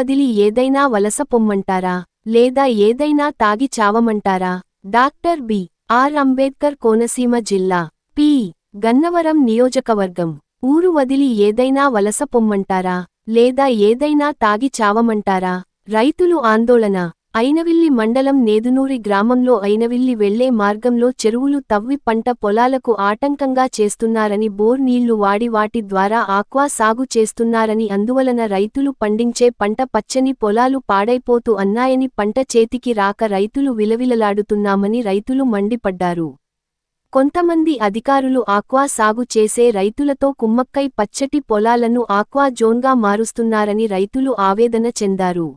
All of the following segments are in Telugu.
వదిలి ఏదైనా వలస పొమ్మంటారా? లేదా ఏదైనా తాగి చావమంటారా? Doctor B. R. Ambedkar Konaseema జిల్లా. పి. గన్నవరం నియోజకవర్గం. ఊరు వదిలి ఏదైనా వలస పొమ్మంటారా? లేదా ఏదైనా తాగి చావమంటారా? రైతులు ఆందోళన. ఐనవిల్లి మండలం నేదునూరి గ్రామంలో ఐనవిల్లి వెళ్ళే మార్గంలో చెరువులు తవ్వి పంట పొలాలకు ఆటంకంగా చేస్తున్నారని బోర్ నీళ్ళు వాడి వాటి ద్వారా ఆక్వా సాగు చేస్తున్నారని అందువలన రైతులు పండించే పంట పచ్చని పొలాలు పాడైపోతూ అన్నాయని పంట చేతికి రాక రైతులు విలవిలలాడుతున్నామని రైతులు మండిపడ్డారు. కొంతమంది అధికారులు ఆక్వా సాగు చేసే రైతులతో కుమ్మక్కై పచ్చటి పొలాలను ఆక్వా జోన్గా మారుస్తున్నారని రైతులు ఆవేదన చెందారు.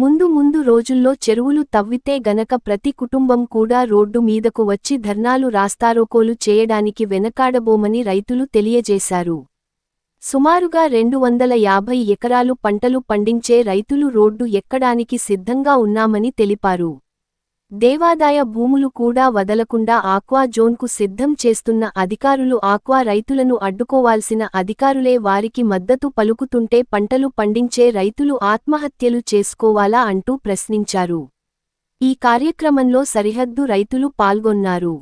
ముందు ముందు రోజుల్లో చెరువులు తవ్వితే గనక ప్రతి కుటుంబం కూడా రోడ్డు మీదకు వచ్చి ధర్నాలు రాస్తారోకోలు చేయడానికి వెనకాడబోమని రైతులు తెలియజేశారు. సుమారుగా రెండు వందల యాభై ఎకరాలు పంటలు పండించే రైతులు రోడ్డు ఎక్కడానికి సిద్ధంగా ఉన్నామని తెలిపారు. దేవాదాయ భూములు కూడా వదలకుండా ఆక్వా జోన్కు సిద్ధం చేస్తున్న అధికారులు ఆక్వా రైతులను అడ్డుకోవాల్సిన అధికారులే వారికి మద్దతు పలుకుతుంటే పంటలు పండించే రైతులు ఆత్మహత్యలు చేసుకోవాలా అంటూ ప్రశ్నించారు. ఈ కార్యక్రమంలో సరిహద్దు రైతులు పాల్గొన్నారు.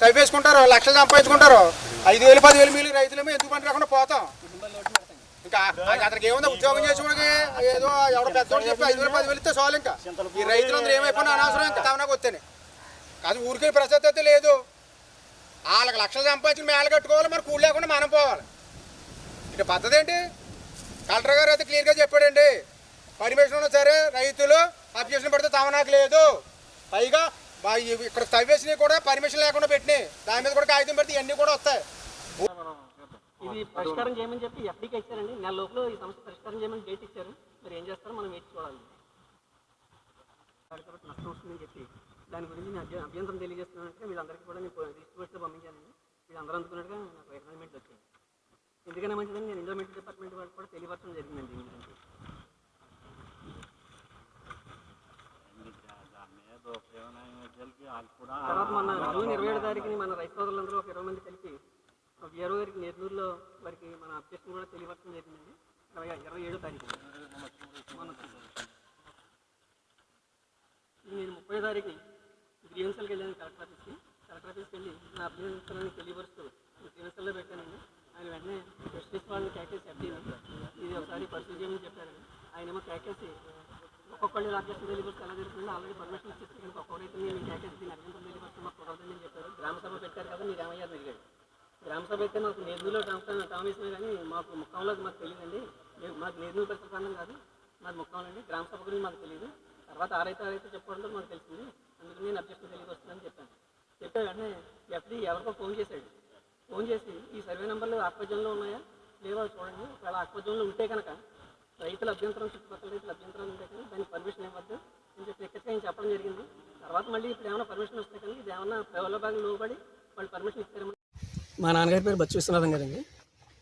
తవ్వేసుకుంటారు లక్షలు సంపాదించుకుంటారు. ఐదు వేలు పదివేలు మీరు రైతులేమో ఎందుకు పని రాకుండా పోతాం? ఇంకా అతనికి ఏముంది ఉద్యోగం చేసుకోవడానికి ఏదో ఎవడో పెద్దోడు చెప్పి ఐదు వేలు పదివేలు ఇస్తే చాలు ఇంకా. ఈ రైతులందరూ ఏమైపోయినా అనవసరం ఇంకా తమనాకు వస్తేనే కాదు ఊరికే ప్రసక్తి అయితే లేదు. వాళ్ళకి లక్షలు సంపాదించుకుని మేళ కట్టుకోవాలి మరి కూలి లేకుండా మనం పోవాలి. ఇక పద్ధతి ఏంటి? కలెక్టర్ గారు అయితే క్లియర్గా చెప్పాడండి. పర్మిషన్ ఉన్నా సరే రైతులు అబ్జెక్షన్ పెడితే తమనాకు లేదు. పైగా ఇక్కడ తవ్వేసినవి కూడా పర్మిషన్ లేకుండా పెట్టినాయి. దాని మీద కూడా కాగితం పెడితే ఇవన్నీ కూడా వస్తాయి. ఇది పరిష్కారం చేయమని చెప్పి ఎప్పటికీ ఇచ్చారండి. నెల లోపల ఈ సమస్య పరిష్కారం చేయమని డేట్ ఇచ్చారు. మరి ఏం చేస్తారో? మనం వేచి చూడాలి. కాబట్టి నష్టం వస్తుందని చెప్పి దాని గురించి నేను అభ్య- అభ్యంతరం తెలియజేస్తున్నట్టుగా వీళ్ళందరికీ కూడా నేను లిస్ట్ పెట్టి పంపించానండి. వీళ్ళందరూ అందుకున్నట్టుగా నాకు ఎక్నామెంట్ వచ్చింది. ఎందుకనే మంచిదని నేను ఎండోమెంట్ డిపార్ట్మెంట్ వాళ్ళకి కూడా తెలియపరచడం జరిగిందండి దీని గురించి తర్వాత మన జూన్ ఇరవై ఏడు తారీఖుని మన రైతు సోదరులందరూ ఒక ఇరవై మంది కలిపి వీరో గారికి నెల్లూరులో వారికి మన అభ్యర్థం కూడా తెలియవచ్చు జరిగిందండి. ఇరవై ఇరవై ఏడో తారీఖు. మన నేను ముప్పై తారీఖు గ్రీవెన్సల్కి వెళ్ళాను కలెక్టర్ ఆఫీస్కి కలెక్టర్ ఆఫీస్కి వెళ్ళి నా అభ్యర్థించాలని తెలియపరుస్తూ గ్రీవెన్సల్లో పెట్టానండి. ఆయన వెంటనే జస్టిస్ వాళ్ళని క్యాకేసి అడ్డీని ఇది ఒకసారి పరిస్థితి చేయమని చెప్పారండి. ఆయన ఏమో క్యాకేసి ఒక్కొక్కళ్ళు రాజ్యసభ తెలియపరుస్తూ ఎలా జరుగుతుంది ఆల్రెడీ పర్మిషన్ ఇచ్చేసి కనుక ఒక్కొక్కడైతే నేను క్యాకేసి దీన్ని అభ్యంతరం తెలియపరుస్తూ మాకు కుదరదని చెప్పారు. గ్రామ సభ పెట్టారు కదా మీరు ఏమయ్యారు అడిగాడు గ్రామ సభ అయితే మాకు నెల్లూరులో టామేసినా కానీ మాకు ముఖంలో మాకు తెలియదండి. మేము- మాకు నెల్లూరు పరిసర కాదు మాది ముఖంలో అండి గ్రామ సభ గురించి మాకు తెలియదు. తర్వాత ఆరైతే ఆరైతే చెప్పడంతో మాకు తెలిసింది. అందుకని నేను అబ్జెక్షన్ తెలియదు వస్తుందని చెప్పాను. చెప్పే వెంటనే ఎఫ్డీ ఎవరికో ఫోన్ చేశాడు. ఫోన్ చేసి ఈ సర్వే నెంబర్లు ఆక్వజన్లో ఉన్నాయా? లేవో? చూడండి. ఒకవేళ ఆక్వజన్లో ఉంటే కనుక రైతుల అభ్యంతరం చుట్టుపక్కల రైతుల అభ్యంతరం ఉంటే కానీ దానికి పర్మిషన్ ఇవ్వద్దు. అని చెప్పి ఎక్కడికి ఆయన చెప్పడం జరిగింది. తర్వాత మళ్ళీ ఇప్పుడు ఏమైనా పర్మిషన్ వస్తే కానీ ఇది ఏమన్నా ప్రవల భాగం లోబడి వాళ్ళు పర్మిషన్ ఇచ్చారేమో. మా నాన్నగారి పేరు బచ్చు విశ్వనాథం గారండి.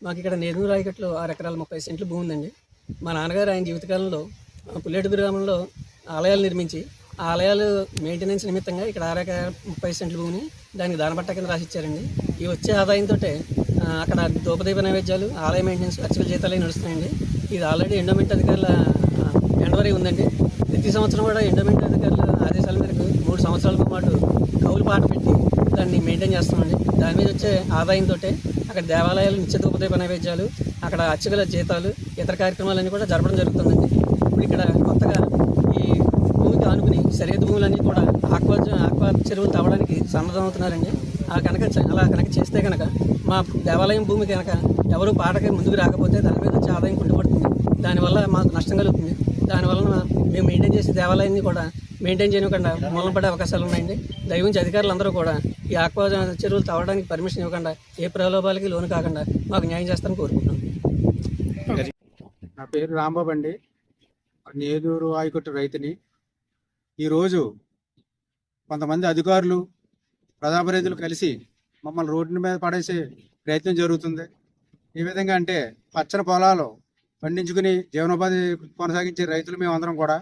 మాకు ఇక్కడ నేదురు రాయకట్లో ఆరు ఎకరాల ముప్పై సెంట్లు భూమి ఉందండి. మా నాన్నగారు ఆయన జీవితకాలంలో ఆ, గ్రామంలో ఆలయాలు నిర్మించి ఆలయాలు మెయింటెనెన్స్ నిమిత్తంగా ఇక్కడ ఆరు ఎకరాల ముప్పై సెంట్ల భూమిని దానికి దానపట్ట కింద రాసిచ్చారండి. ఈ వచ్చే ఆదాయంతో అక్కడ దూపదీప నైవేద్యాలు ఆలయ మెయింటెనెన్స్ లక్షల జీతాలు నడుస్తున్నాయండి. ఇది ఆల్రెడీ ఎండోమెంట్ అధికారుల ఎండవరీ ఉందండి. ప్రతి సంవత్సరం కూడా ఎండోమెంట్ అధికారుల ఆదేశాల మేరకు మూడు సంవత్సరాలకు పాటు కౌలు పాట పెట్టి దాన్ని మెయింటైన్ చేస్తామండి దాని మీద వచ్చే ఆదాయంతో అక్కడ దేవాలయాలు నిత్య ధూపదీప నైవేద్యాలు అక్కడ అర్చకుల జీతాలు ఇతర కార్యక్రమాలన్నీ కూడా జరపడం జరుగుతుందండి. ఇప్పుడు ఇక్కడ కొత్తగా ఈ భూమికి ఆనుకుని సరిహద్దు భూములన్నీ కూడా ఆక్వా ఆక్వా చెరువులు తవ్వడానికి సన్నద్ధమవుతున్నారండి. ఆ కనుక అలా కనుక చేస్తే కనుక మా దేవాలయం భూమి కనుక ఎవరు పాటకి ముందుకు రాకపోతే దాని మీద వచ్చే ఆదాయం కుంటుపడి దానివల్ల మాకు నష్టం కలుగుతుంది. దానివల్ల మేము మెయింటైన్ చేసే దేవాలయాన్ని కూడా మెయింటైన్ చేయకుండా మూలం పడే అవకాశాలు ఉన్నాయండి. దయవుంచి అధికారులు అందరూ కూడా ఈ ఆక్వా చెరువులు తవ్వడానికి పర్మిషన్ ఇవ్వకుండా ఏ ప్రలోభాలకి లోను కాకుండా మాకు న్యాయం చేస్తారని కోరుకుంటున్నాం. నా పేరు రాంబాబు అండి. నేదూరు ఆయకొట్టు రైతుని. ఈరోజు కొంతమంది అధికారులు ప్రజాప్రతినిధులు కలిసి మమ్మల్ని రోడ్డు మీద పడేసే ప్రయత్నం జరుగుతుంది. ఏ విధంగా అంటే పచ్చని పొలాలు పండించుకుని జీవనోపాధి కొనసాగించే రైతులు మేమందరం కూడా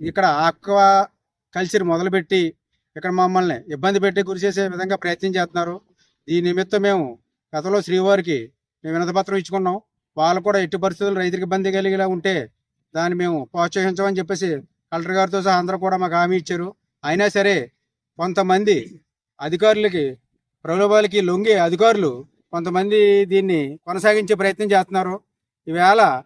ఇక్కడ ఆక్వా కల్చర్ మొదలుపెట్టి ఇక్కడ మమ్మల్ని ఇబ్బంది పెట్టి గురి చేసే విధంగా ప్రయత్నం చేస్తున్నారు. ఈ నిమిత్తం మేము గతంలో శ్రీవారికి మేము వినతపత్రం ఇచ్చుకున్నాం. వాళ్ళు కూడా ఎట్టి పరిస్థితులు రైతులకు ఇబ్బంది కలిగేలా ఉంటే దాన్ని మేము ప్రోత్సహించమని చెప్పేసి కలెక్టర్ గారితో సహా అందరూ కూడా మాకు హామీ ఇచ్చారు. అయినా సరే కొంతమంది అధికారులకి ప్రలోభాలకి లొంగి అధికారులు కొంతమంది దీన్ని కొనసాగించే ప్రయత్నం చేస్తున్నారు. ఈవేళ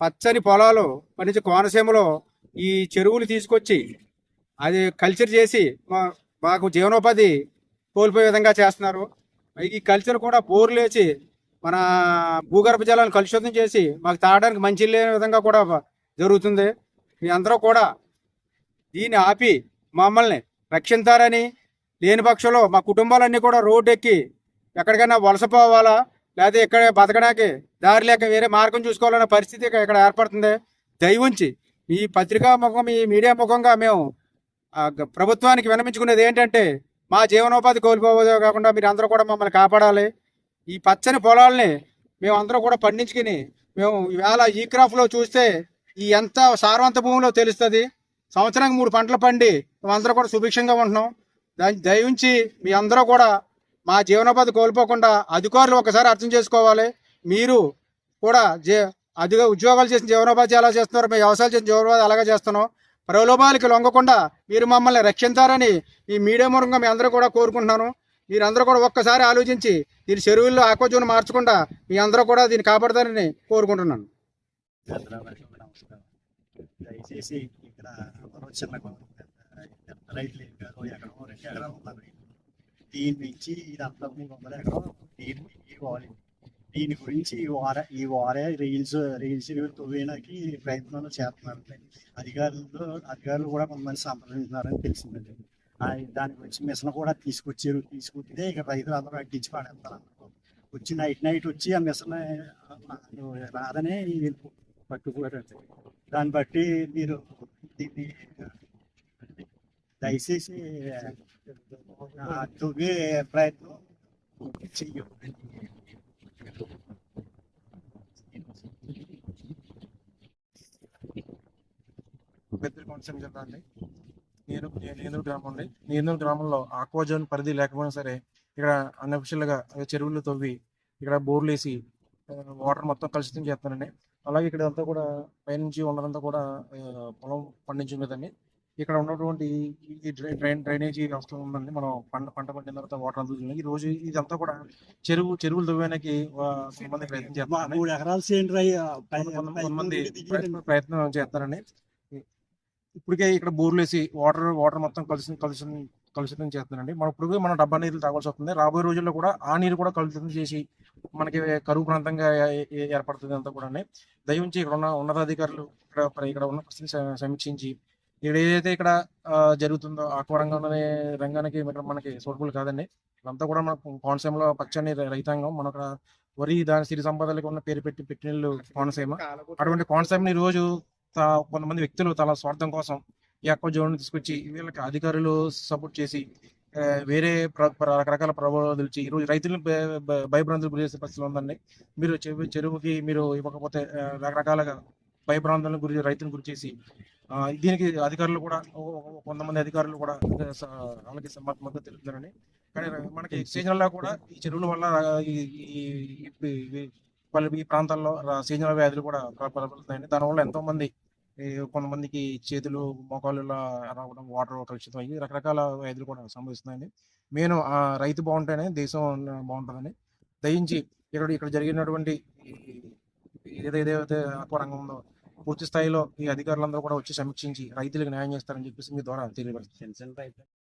పచ్చని పొలాలు పండించే కోనసీమలో ఈ చెరువులు తీసుకొచ్చి అది కల్చర్ చేసి మా మాకు జీవనోపాధి కోల్పోయే విధంగా చేస్తున్నారు. ఈ కల్చర్ కూడా బోర్లు మన భూగర్భ జలాలను కలుషితం చేసి మాకు తాగడానికి మంచి లేని విధంగా కూడా జరుగుతుంది. మీ అందరూ కూడా దీన్ని ఆపి మమ్మల్ని రక్షించారని లేని పక్షంలో మా కుటుంబాలన్నీ కూడా రోడ్డు ఎక్కి ఎక్కడికైనా వలస లేకపోతే లేదా ఇక్కడ బతకడానికి దారి లేక వేరే మార్గం చూసుకోవాలనే పరిస్థితి ఇక్కడ ఏర్పడుతుంది. దయవుంచి ఈ పత్రికా ముఖం ఈ మీడియా ముఖంగా మేము ప్రభుత్వానికి విన్నమించుకునేది ఏంటంటే మా జీవనోపాధి కోల్పోవదే కాకుండా మీరు అందరూ కూడా మమ్మల్ని కాపాడాలి. ఈ పచ్చని పొలాల్ని మేము అందరూ కూడా పండించుకుని మేము ఈవేళ ఈ క్రాఫ్ట్లో చూస్తే ఈ ఎంత సారవంత భూమిలో తెలుస్తుంది. సంవత్సరానికి మూడు పంటలు పండి మేమందరూ కూడా సుభిక్షంగా ఉంటున్నాం. దాని దయించి మీ అందరూ కూడా మా జీవనోపాధి కోల్పోకుండా అధికారులు ఒకసారి అర్థం చేసుకోవాలి. మీరు కూడా జే అధిక ఉద్యోగాలు చేసిన జీవనోపాధి ఎలా చేస్తున్నారు? మేము వ్యవసాయం చేసిన జీవనోపాధి అలాగే చేస్తున్నాం. ప్రలోభాలకి లొంగకుండా మీరు మమ్మల్ని రక్షించారని ఈ మీడియా మూలంగా మీ అందరూ కూడా కోరుకుంటున్నాను. మీరందరూ కూడా ఒక్కసారి ఆలోచించి దీని చెరువుల్లో ఆక్వజోన్ మార్చకుండా మీ అందరూ కూడా దీన్ని కాపాడతారని కోరుకుంటున్నాను. దయచేసి ఇక్కడ రైతులు ఏం రెండు ఎకరాలు ఉన్నారు. దీని నుంచి ఇదంతా మూడు వందల దీని ఈ వాలి దీని గురించి ఈ వార ఈ వారే రీల్స్ రీల్స్ తవ్వేయడానికి ప్రయత్నాలు చేస్తున్నారు. అధికారులు అధికారులు కూడా కొంతమంది సంప్రదించినారని తెలిసిందండి. దాని గురించి మిషన్ కూడా తీసుకొచ్చారు. తీసుకొస్తే ఇక రైతులు అందరూ అడ్డించి పాడేస్తారు. వచ్చి నైట్ నైట్ వచ్చి ఆ మిషన్ రాదనే వెళ్ళిపో దాన్ని బట్టి మీరు దీన్ని దయచేసి తువ్వే ప్రయత్నం పెద్దల కోనసీమ జిల్లా అండి నేను నేనూరు గ్రామం అండి నేనూరు గ్రామంలో ఆక్వాజోన్ పరిధి లేకపోయినా సరే ఇక్కడ unofficial గా చెరువులు తవ్వి ఇక్కడ బోర్లు వేసి వాటర్ మొత్తం కలుషితం చేస్తానండి అలాగే ఇక్కడ అంతా కూడా పైనుంచి ఉన్నదంతా కూడా ఆ, పొలం పండించడం కదండి ఇక్కడ ఉన్నటువంటి ఈ- ఈ డ్రై- డ్రైన్ డ్రైనేజీ వ్యవస్థ ఉందండి. మనం పంట పంట పండిన తర్వాత వాటర్ అందుతుంది ఈ రోజు ఇదంతా కూడా చెరువు చెరువులు దువ్వడానికి కొంతమంది ప్రయత్నం మూడు ఎకరాలు కొంతమంది ప్రయత్నం- చేస్తారండి ఇప్పటికే ఇక్కడ బోర్లు వేసి వాటర్ వాటర్ మొత్తం కలిసి కలిసి కలుషితం చేస్తున్నారండి. మనం ఇప్పుడు మనం డబ్బా నీళ్ళు తాగాల్సి వస్తుంది. రాబోయే రోజుల్లో కూడా ఆ నీరు కూడా కలుషితం చేసి మనకి కరువు ప్రాంతంగా ఏర్పడుతుంది అంతా కూడా దయవుంచి ఇక్కడ ఉన్న ఉన్నతాధికారులు ఇక్కడ ఇక్కడ ఉన్న పరిస్థితిని సమీక్షించి ఇక్కడ ఏదైతే ఇక్కడ ఆ, జరుగుతుందో ఆక్వరంగం అనే రంగానికి ఇక్కడ మనకి సూటబుల్ కాదండి. ఇదంతా కూడా మన కోనసీమలో పచ్చని రైతాంగం. మన అక్కడ వరి దాని సిరి సంపదలకు ఉన్న పేరు పెట్టి పెట్టినళ్ళు కోనసీమ. అటువంటి కోనసీమని రోజు తా- కొంతమంది వ్యక్తులు తన స్వార్థం కోసం ఈ అక్క జోన్ తీసుకొచ్చి వీళ్ళకి అధికారులు సపోర్ట్ చేసి వేరే ప్ర- ప్ర- రకరకాల ప్రభావాలు తెలిసి ఈ రోజు రైతులను భయభ్రాంతులు గురి చేసే పరిస్థితులు ఉందండి. మీరు చెరువుకి మీరు ఇవ్వకపోతే రకరకాలుగా భయభ్రాంతులను గురి రైతులను గురి చేసి దీనికి అధికారులు కూడా కొంతమంది అధికారులు కూడా వాళ్ళకి మద్దతు తెలుపుతున్నారని. కానీ మనకి సీజనల్గా కూడా ఈ చెరువుల వల్ల ఈ ప్రాంతాల్లో సీజనల్ వ్యాధులు కూడా ప్ర- ప్రబలుతున్నాయండి దానివల్ల ఎంతో మంది కొంతమందికి చేతులు మోకాలు ఇలా రావడం వాటర్ కలుషితం అయ్యి రకరకాల వ్యాధులు కూడా సంభవిస్తున్నాయండి మెయిన్ ఆ రైతు బాగుంటేనే దేశం బాగుంటుందండి దయించి ఇక్కడ ఇక్కడ జరిగినటువంటి ఏదైతే ఆక్వా రంగం ఉందో పూర్తి స్థాయిలో ఈ అధికారులందరూ కూడా వచ్చి సమీక్షించి రైతులకు న్యాయం చేస్తారని చెప్పేసి మీ ద్వారా తెలియపరుస్తుంది.